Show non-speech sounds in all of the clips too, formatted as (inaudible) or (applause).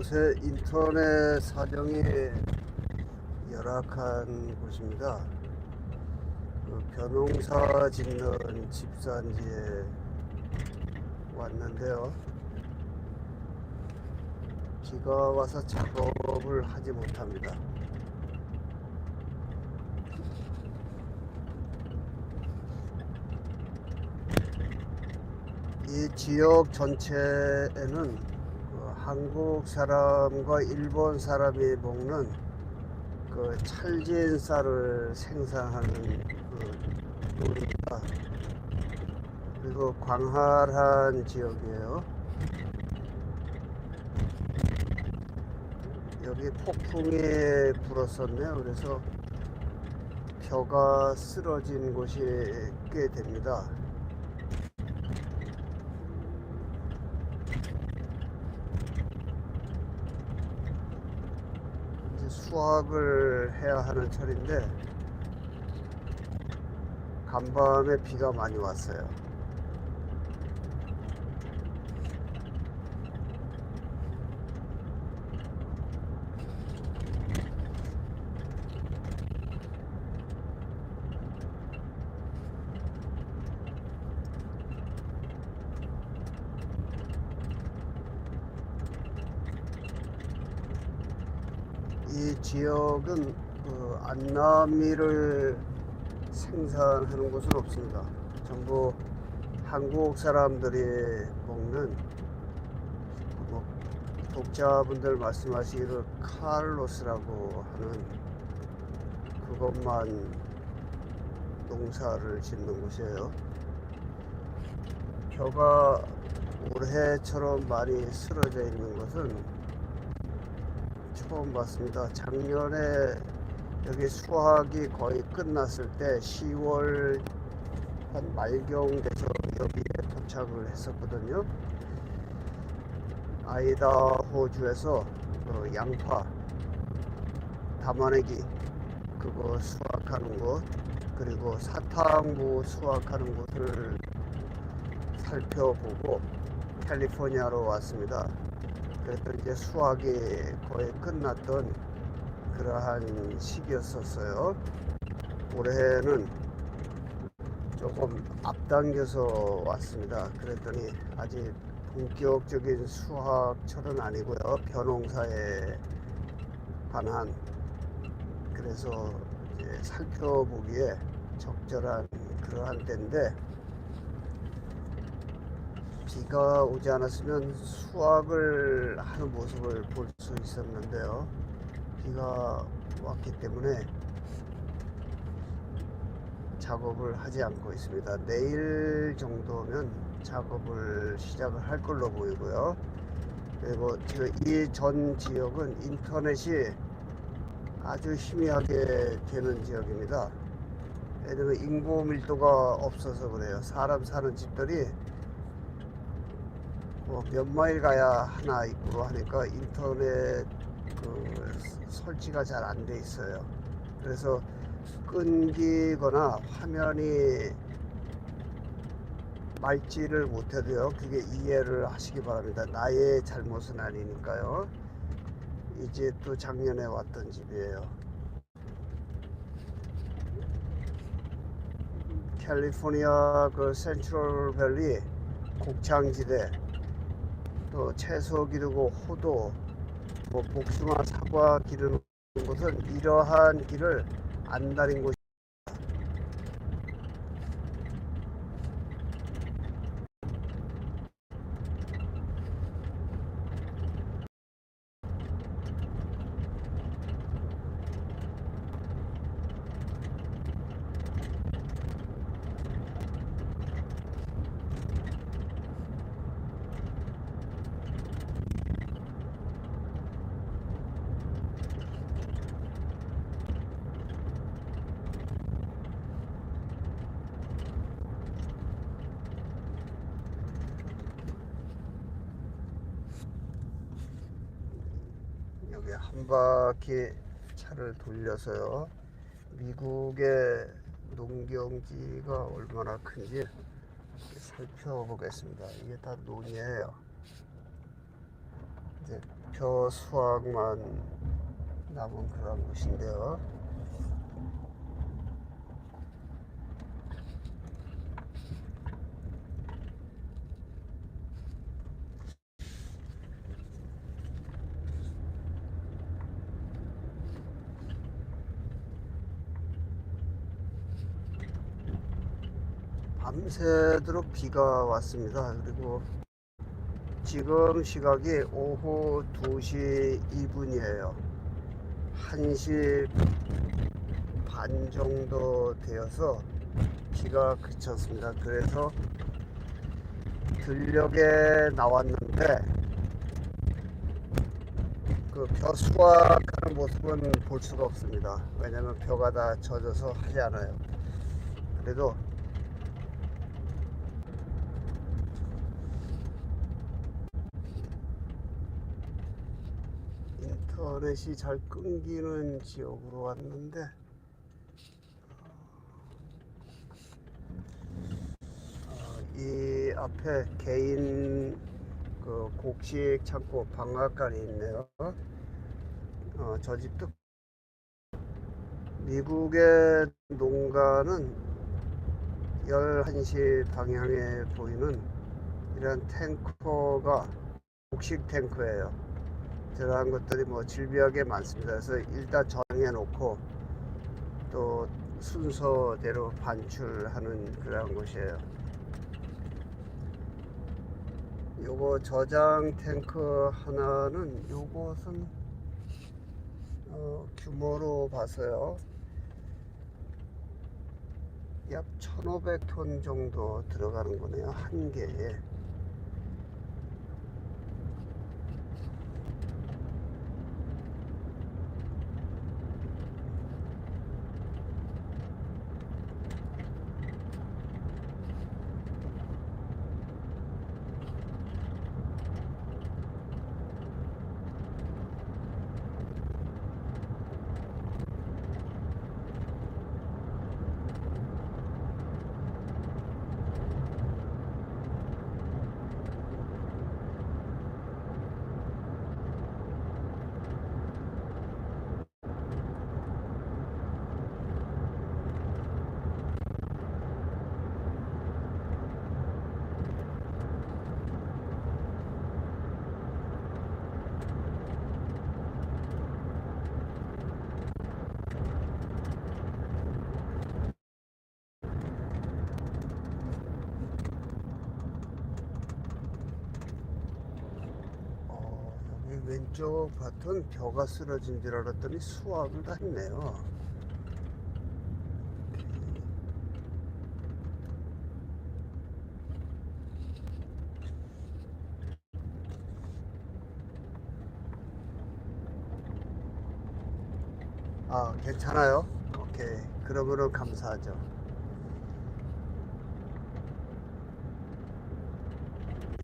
요새 인터넷 사정이 열악한 곳입니다. 그 벼농사 짓는 집산지에 왔는데요. 비가 와서 작업을 하지 못합니다. 이 지역 전체에는 그 한국 사람과 일본 사람이 먹는 그 찰진 쌀을 생산하는 그 논입니다. 그리고 광활한 지역이에요. 여기 폭풍이 불었었네요. 그래서 벼가 쓰러진 곳이 꽤 됩니다. 이제 수확을 해야 하는 철인데 간밤에 비가 많이 왔어요. 이 지역은 그 안남미를 생산하는 곳은 없습니다. 전부 한국 사람들이 먹는 뭐 독자분들 말씀하시기를 칼로스라고 하는 그것만 농사를 짓는 곳이에요. 벼가 올해처럼 많이 쓰러져 있는 것은 처음 봤습니다. 작년에 여기 수확이 거의 끝났을 때 10월 한 말경 돼서 여기에 도착을 했었거든요. 아이다호주에서 그 양파, 담아내기 그거 수확하는 곳 그리고 사탕무 수확하는 곳을 살펴보고 캘리포니아로 왔습니다. 그래서 이제 수확이 거의 끝났던 그러한 시기였었어요. 올해는 조금 앞당겨서 왔습니다. 그랬더니 아직 본격적인 수확철은 아니고요. 벼농사에 관한 그래서 이제 살펴보기에 적절한 그러한 때인데 비가 오지 않았으면 수확을 하는 모습을 볼 수 있었는데요. 비가 왔기 때문에 작업을 하지 않고 있습니다. 내일 정도면 작업을 시작을 할 걸로 보이고요. 그리고 이전 지역은 인터넷이 아주 희미하게 되는 지역입니다. 왜냐면 인구 밀도가 없어서 그래요. 사람 사는 집들이 뭐 몇 마일 가야 하나 있고 하니까 인터넷 그 설치가 잘 안 돼 있어요. 그래서 끊기거나 화면이 맑지를 못해도요. 그게 이해를 하시기 바랍니다. 나의 잘못은 아니니까요. 이제 또 작년에 왔던 집이에요. 캘리포니아 그 센트럴 밸리 곡창지대 또 채소 기르고 호도 뭐 복숭아 사과 기르는 곳은 이러한 길을 안 다닌 곳 여기 한 바퀴 차를 돌려서요. 미국의 농경지가 얼마나 큰지 살펴보겠습니다. 이게 다 논이에요. 이제 벼 수확만 남은 그런 곳인데요. 밤새도록 비가 왔습니다. 그리고 지금 시각이 오후 2시 2분이에요. 1시 반 정도 되어서 비가 그쳤습니다. 그래서 들녘에 나왔는데 그 벼 수확하는 모습은 볼 수가 없습니다. 왜냐면 벼가 다 젖어서 하지 않아요. 그래도 인터넷이 잘 끊기는 지역으로 왔는데 어, 이 앞에 개인 그 곡식 창고 방앗간이 있네요. 어, 저 집도 미국의 농가는 11시 방향에 보이는 이런 탱커가 곡식 탱크예요. 들어간 것들이 뭐 질비하게 많습니다. 그래서 일단 정해 놓고 또 순서대로 반출하는 그런 곳이에요. 요거 저장 탱크 하나는 요것은 어, 규모로 봐서요. 약 1500톤 정도 들어가는 거네요. 한 개에. 어, 여기 왼쪽 밭은 벼가 쓰러진 줄 알았더니 수확을 다 했네요. 아, 괜찮아요? 오케이. 그러면은 감사하죠.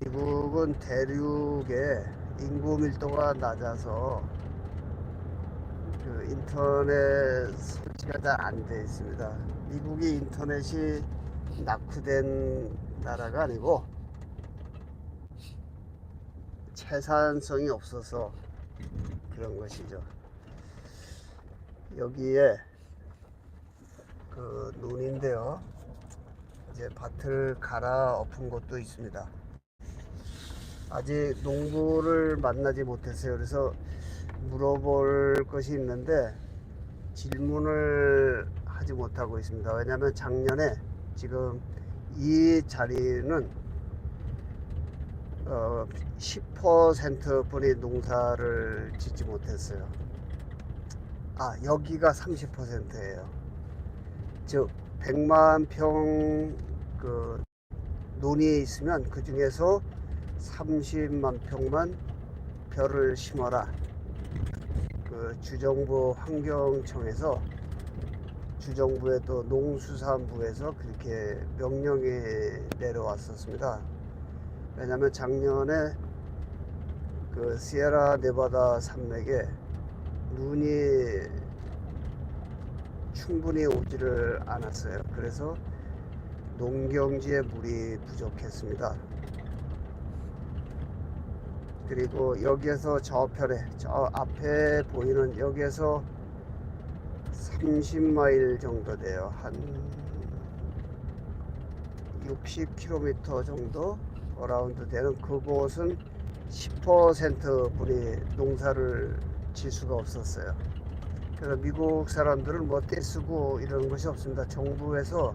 미국은 대륙에 인구 밀도가 낮아서 그 인터넷 설치가 잘 안 돼 있습니다. 미국이 인터넷이 낙후된 나라가 아니고 채산성이 없어서 그런 것이죠. 여기에 그 논인데요. 이제 밭을 갈아 엎은 곳도 있습니다. 아직 농부를 만나지 못했어요. 그래서 물어볼 것이 있는데 질문을 하지 못하고 있습니다. 왜냐하면 작년에 지금 이 자리는 어, 10% 분이 농사를 짓지 못했어요. 아, 여기가 30%예요. 즉, 100만 평 그 논이 있으면 그 중에서 30만 평만 벼를 심어라. 그 주정부 환경청에서 주정부의 또 농수산부에서 그렇게 명령이 내려왔었습니다. 왜냐하면 작년에 그 시에라 네바다 산맥에 눈이 충분히 오지를 않았어요. 그래서 농경지에 물이 부족했습니다. 그리고 여기에서 저편에 저 앞에 보이는 여기에서 30마일 정도 돼요. 한 60km 정도 어라운드 되는 그곳은 10% 분이 농사를 질 수가 없었어요. 그래서 미국 사람들은 뭐 떼쓰고 이러는 것이 없습니다. 정부에서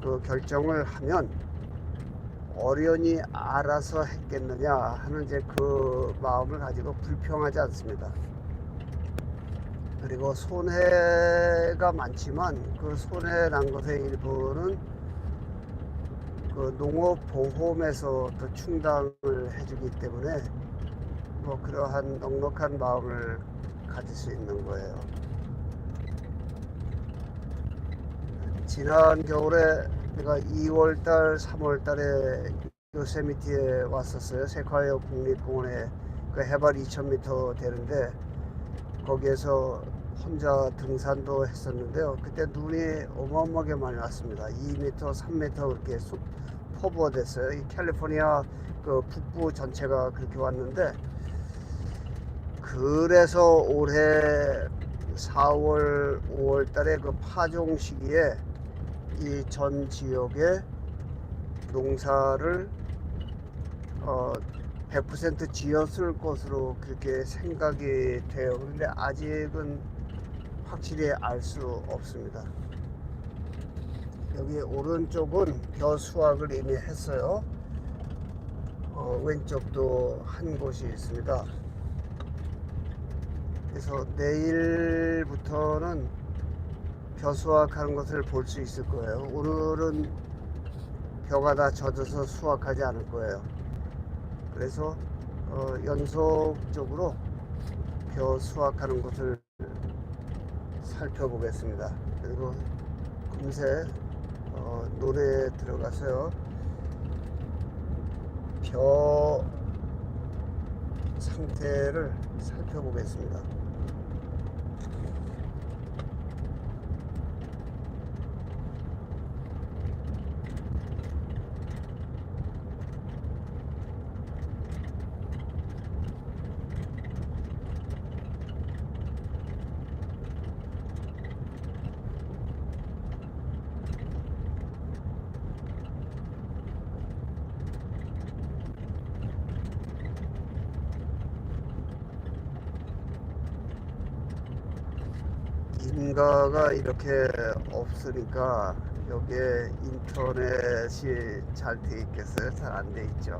그 결정을 하면 어련히 알아서 했겠느냐 하는 이제 그 마음을 가지고 불평하지 않습니다. 그리고 손해가 많지만 그 손해 난 것의 일부는 그 농업 보험에서 또 충당을 해주기 때문에 뭐 그러한 넉넉한 마음을 가질 수 있는 거예요. 지난 겨울에 내가 2월달, 3월달에 요세미티에 왔었어요. 세콰이어 국립공원에 그 해발 2,000m 되는데 거기에서 혼자 등산도 했었는데요. 그때 눈이 어마어마하게 많이 왔습니다. 2m, 3m 그렇게 쏟- 퍼부어 됐어요. 이 캘리포니아 그 북부 전체가 그렇게 왔는데 그래서 올해 4월, 5월 달에 그 파종 시기에 이 전 지역에 농사를 어, 100% 지었을 것으로 그렇게 생각이 돼요. 그런데 아직은 확실히 알 수 없습니다. 여기 오른쪽은 벼 수확을 이미 했어요. 어, 왼쪽도 한 곳이 있습니다. 그래서 내일부터는 벼 수확하는 것을 볼 수 있을 거예요. 오늘은 벼가 다 젖어서 수확하지 않을 거예요. 그래서 어, 연속적으로 벼 수확하는 것을 살펴보겠습니다. 그리고 금세 어, 노래에 들어가서요. 벼 상태를 살펴보겠습니다. 인가가 이렇게 없으니까 여기에 인터넷이 잘 돼 있겠어요? 잘 안 돼 있죠.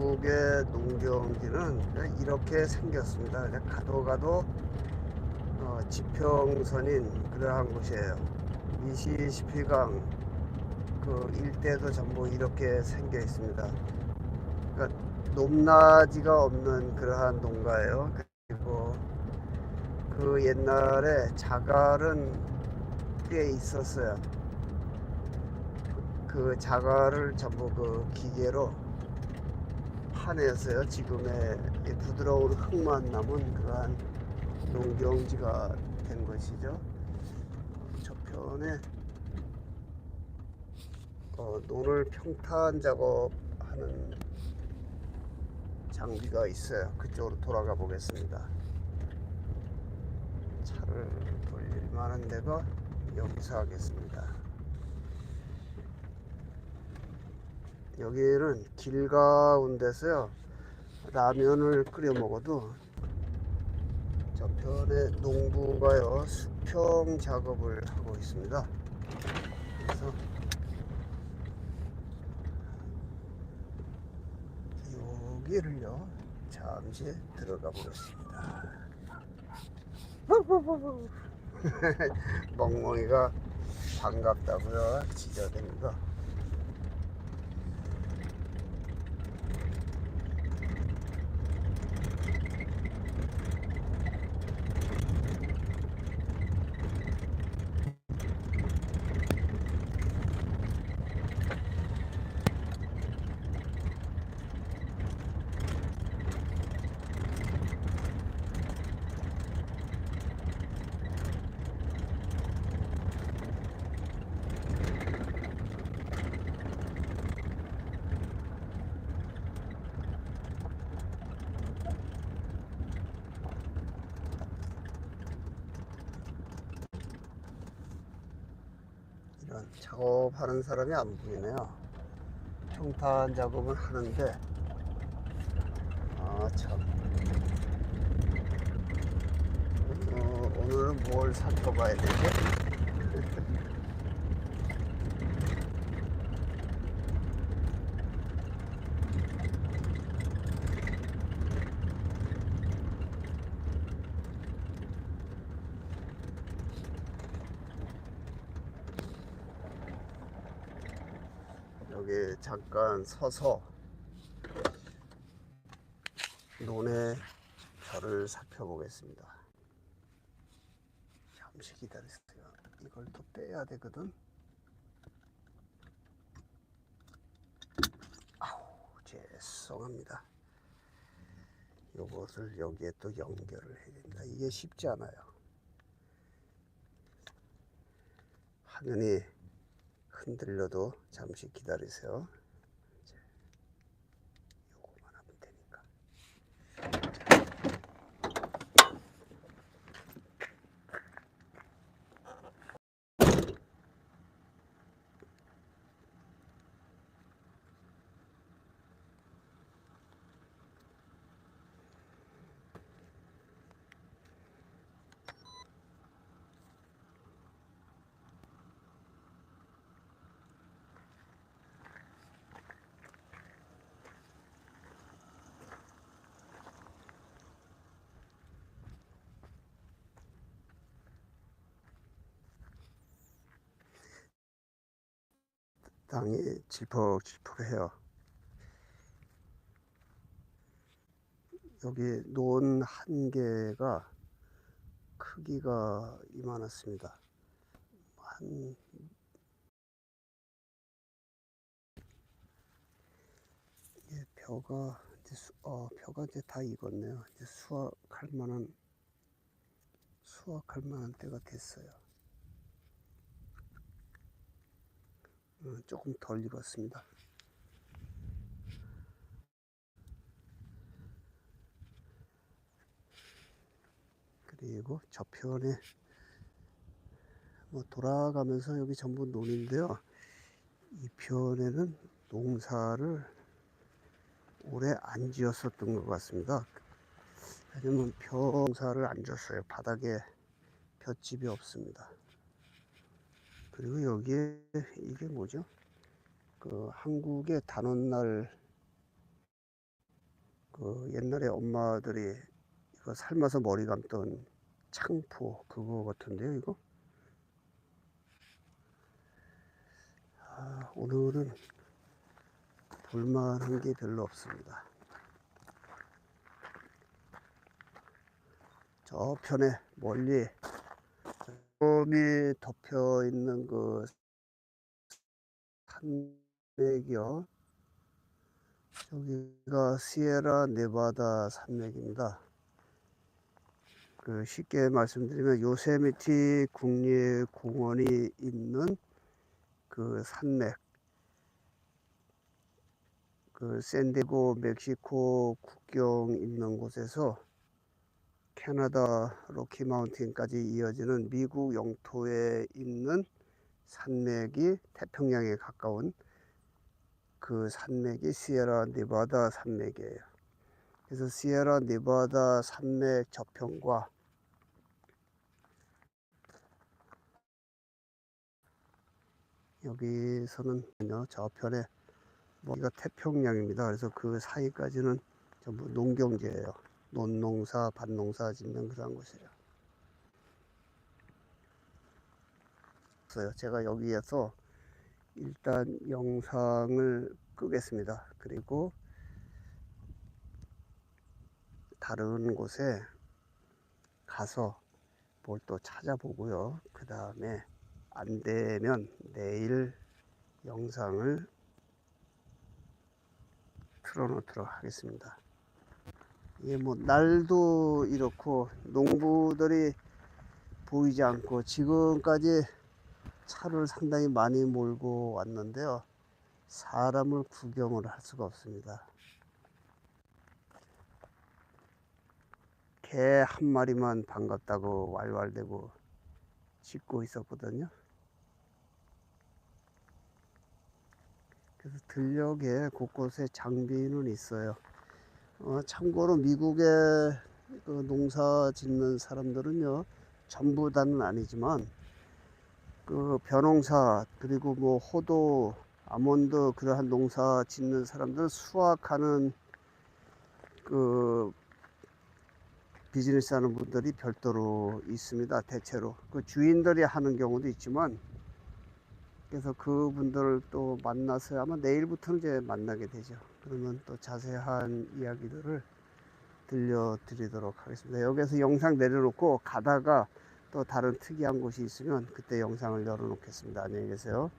미국의 농경지는 이렇게 생겼습니다. 그냥 가도 가도 어, 지평선인 그러한 곳이에요. 미시시피강 그 일대도 전부 이렇게 생겨 있습니다. 그러니까 높낮이가 없는 그러한 농가예요. 그리고 그 옛날에 자갈은 꽤 있었어요. 그 자갈을 전부 그 기계로 파냈어요. 지금의 이 부드러운 흙만 남은 그러한 농경지가 된 것이죠. 저편에 어, 논을 평탄 작업하는 장비가 있어요. 그쪽으로 돌아가 보겠습니다. 차를 돌릴 만한 데가 여기서 하겠습니다. 여기는 길 가운데서요. 라면을 끓여 먹어도 저편에 농부가요 수평 작업을 하고 있습니다. 그래서 여기를요 잠시 들어가 보겠습니다. (laughs) (laughs) 멍멍이가 반갑다고요 지저대니까 작업하는 사람이 안 보이네요. 평탄 작업은 하는데 아 참. 어, 오늘은 뭘 살펴봐야 되지? 여기 잠깐 서서 논의 별을 살펴보겠습니다. 잠시 기다리세요. 이걸 또 떼야 되거든. 아우, 죄송합니다. 요것을 여기에 또 연결을 해야 된다. 이게 쉽지 않아요. 화면이 흔들려도 잠시 기다리세요. 땅이 질퍽질퍽해요. 여기 논 한 개가 크기가 이만했습니다. 한 이게 벼가 이제 수, 어, 벼가 이제 다 익었네요. 이제 수확할 만한 수확할 만한 때가 됐어요. 조금 덜 익었습니다. 그리고 저편에 뭐 돌아가면서 여기 전부 논인데요. 이 편에는 농사를 올해 안 지었었던 것 같습니다. 왜냐면 평사를 안 졌어요. 바닥에 볏집이 없습니다. 그리고 여기에 이게 뭐죠? 그 한국의 단오날 그 옛날에 엄마들이 이거 삶아서 머리 감던 창포 그거 같은데요, 이거? 아, 오늘은 볼만한 게 별로 없습니다. 저편에 멀리 봄이 덮여 있는 그 산맥이요. 여기가 시에라 네바다 산맥입니다. 그 쉽게 말씀드리면 요세미티 국립공원이 있는 그 산맥, 그 샌디고 멕시코 국경 있는 곳에서 캐나다 로키 마운틴까지 이어지는 미국 영토에 있는 산맥이 태평양에 가까운 그 산맥이 시에라 네바다 산맥이에요. 그래서 시에라 네바다 산맥 저편과 여기서는 저편에 여기가 태평양입니다. 그래서 그 사이까지는 전부 농경지예요. 논농사, 밭농사 짓는 그런 곳이에요. 제가 여기에서 일단 영상을 끄겠습니다. 그리고 다른 곳에 가서 뭘 또 찾아보고요. 그 다음에 안 되면 내일 영상을 틀어놓도록 하겠습니다. 이게 뭐 날도 이렇고 농부들이 보이지 않고 지금까지 차를 상당히 많이 몰고 왔는데요. 사람을 구경을 할 수가 없습니다. 개 한 마리만 반갑다고 왈왈대고 짖고 있었거든요. 그래서 들녘에 곳곳에 장비는 있어요. 어, 참고로 미국에 그 농사 짓는 사람들은요, 전부 다는 아니지만, 그 벼농사, 그리고 뭐 호도, 아몬드, 그러한 농사 짓는 사람들 수확하는 그 비즈니스 하는 분들이 별도로 있습니다. 대체로. 그 주인들이 하는 경우도 있지만, 그래서 그분들을 또 만나서 아마 내일부터는 이제 만나게 되죠. 그러면 또 자세한 이야기들을 들려드리도록 하겠습니다. 여기서 영상 내려놓고 가다가 또 다른 특이한 곳이 있으면 그때 영상을 열어놓겠습니다. 안녕히 계세요.